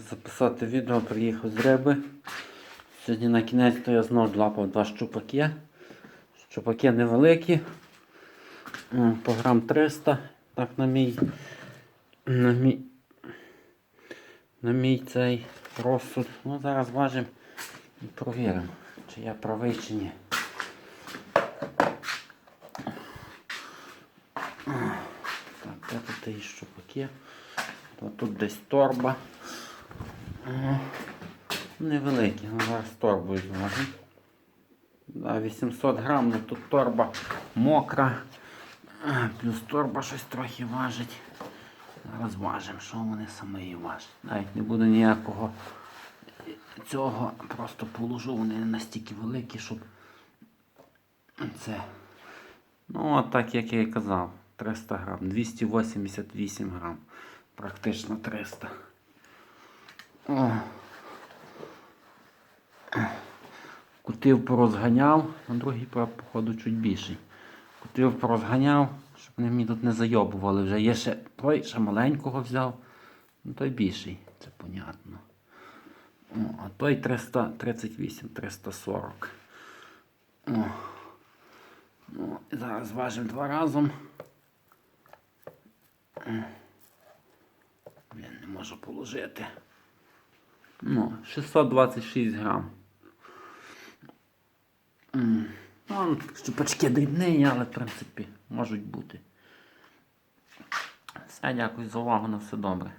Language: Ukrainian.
Записати відео, приїхав з риби. Сьогодні на кінець то я знову лапав два щупаки. Щупаки невеликі. По грам 300. Так на мій. На мій. На мій цей розсуд. Ну, зараз важимо і провіримо, чи я правий чи ні. Так, де тут і щупаки? Тут десь торба. Невеликі, ну зараз зважимо. Да, 800 грам, ну тут торба мокра. Плюс торба щось трохи важить. Зараз важимо, що вони самі важать. Навіть не буде ніякого цього. Просто положу, вони настільки великі, щоб це. Ну, от так як я і казав. 300 грам, 288 грам. Практично 300. О. Кутив порозганяв, на другий прав, походу, чуть більший. Кутив порозганяв, щоб вони мені тут не зайобували. Вже є ще той, ще маленького взяв. Ну той більший, це понятно. О, а той 338, 340. О. Ну, зараз важимо два разом. Я не можу положити. Ну, 626 грам. Ну, щупачки дрібні, але в принципі можуть бути. Все, дякую за увагу, на все добре.